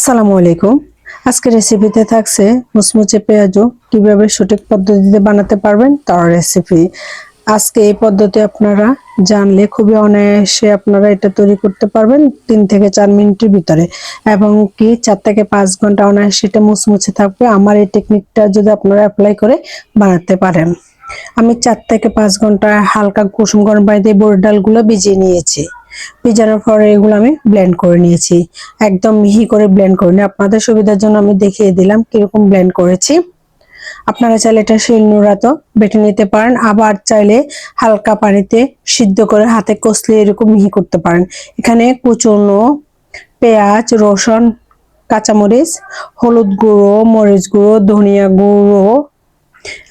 আসসালামু আলাইকুম। আজকে রেসিপিতে থাকছে মুচমুচে পেঁয়াজও। কীভাবে সঠিক পদ্ধতিতে বানাতে পারবেন তার রেসিপি আজকে এই পদ্ধতি আপনারা জানলে খুবই অনায়াসে আপনারা এটা তৈরি করতে পারবেন তিন থেকে চার মিনিটের ভিতরে। এবং কি চার থেকে পাঁচ ঘণ্টা অনায়াসে এটা মুচমুচে থাকবে, আমার এই টেকনিকটা যদি আপনারা অ্যাপ্লাই করে বানাতে পারেন। আমি চার থেকে পাঁচ ঘণ্টা হালকা কুসুম গরম পানিতে বোর ডালগুলো ভিজিয়ে নিয়েছি। ভিজানোর পরে এগুলো আমি ব্লেন্ড করে নিয়েছি। একদম মিহি করে ব্লেন্ড করে নিই আপনাদের সুবিধার জন্য আমি দেখিয়ে দিলাম কীরকম ব্লেন্ড করেছি। আপনারা চাইলে এটা শিলনোড়াতো বেটে নিতে পারেন, আবার চাইলে হালকা পানিতে সিদ্ধ করে হাতে কষলে এরকম মিহি করতে পারেন। এখানে কুচনো পেঁয়াজ, রসুন, কাঁচামরিচ, হলুদ গুঁড়ো, মরিচ গুঁড়ো, ধনিয়া গুঁড়ো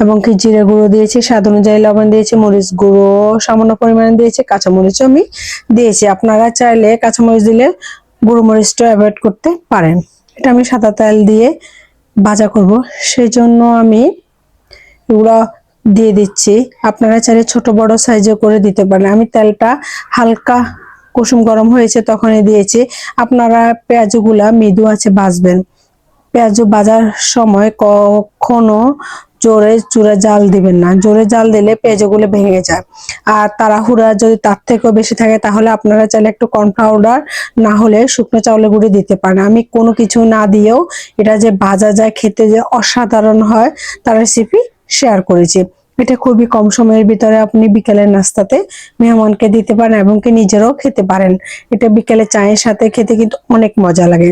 এবং কি জিরে গুঁড়ো দিয়েছি, স্বাদ অনুযায়ী লবণ দিয়েছি, মরিচ গুঁড়ো সামান্য পরিমাণে দিয়েছি, কাঁচামরিচও আমি দিয়েছি। আপনারা চাইলে কাঁচামরিচ দিলে গুঁড়ো মরিচটা অ্যাভয়েড করতে পারেন। এটা আমি সাদা তেল দিয়ে ভাজা করব। সেই জন্য আমি এগুলো দিয়ে দিচ্ছি। আপনারা চাইলে ছোট বড় সাইজে করে দিতে পারেন। আমি তেলটা হালকা কুসুম গরম হয়েছে তখনই দিয়েছি। আপনারা পেঁয়াজগুলা মৃদু আছে ভাজবেন। পেঁয়াজ ভাজার সময় কখনো জোরে চুরে জাল দিবেন না। জোরে জাল দিলে পেঁয়াজগুলো ভেঙে যায়। আর তাড়াহুড়া যদি তার থেকেও বেশি থাকে, তাহলে আপনারা চাইলে একটু কর্নফ্লাউডার না হলে শুকনো চাউলের গুঁড়ি দিতে পারেন। আমি কোনো কিছু না দিয়েও এটা যে ভাজা যায়, খেতে যে অসাধারণ হয়, তার রেসিপি শেয়ার করেছি। এটা খুবই কম সময়ের ভিতরে আপনি বিকেলের নাস্তাতে মেহমানকে দিতে পারেন এবং কি নিজেরাও খেতে পারেন। এটা বিকেলে চায়ের সাথে খেতে কিন্তু অনেক মজা লাগে।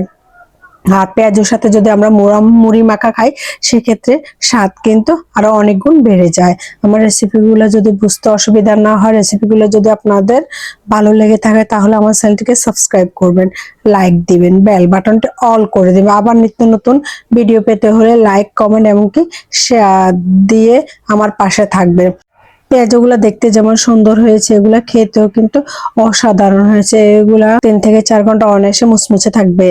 পেঁয়াজের সাথে যদি আমরা মোড়া মুড়ি মাখা খাই, সেক্ষেত্রে স্বাদ কিন্তু আরও অনেক গুণ বেড়ে যায়। আমার রেসিপিগুলো যদি বুঝতে অসুবিধা না হয় রেসিপিগুলো যদি আপনাদের ভালো লেগে থাকে, তাহলে আমার চ্যানেলটিকে সাবস্ক্রাইব করবেন লাইক দিবেন বেল বাটনটি অল করে দেবেন। আবার নিত্য নতুন ভিডিও পেতে হলে লাইক কমেন্ট এমনকি শেয়ার দিয়ে আমার পাশে থাকবেন। পেঁয়াজগুলো দেখতে যেমন সুন্দর হয়েছে, এগুলা খেতেও কিন্তু অসাধারণ হয়েছে। এগুলা তিন থেকে চার ঘণ্টা অনায়াসে মুচমুচে থাকবে।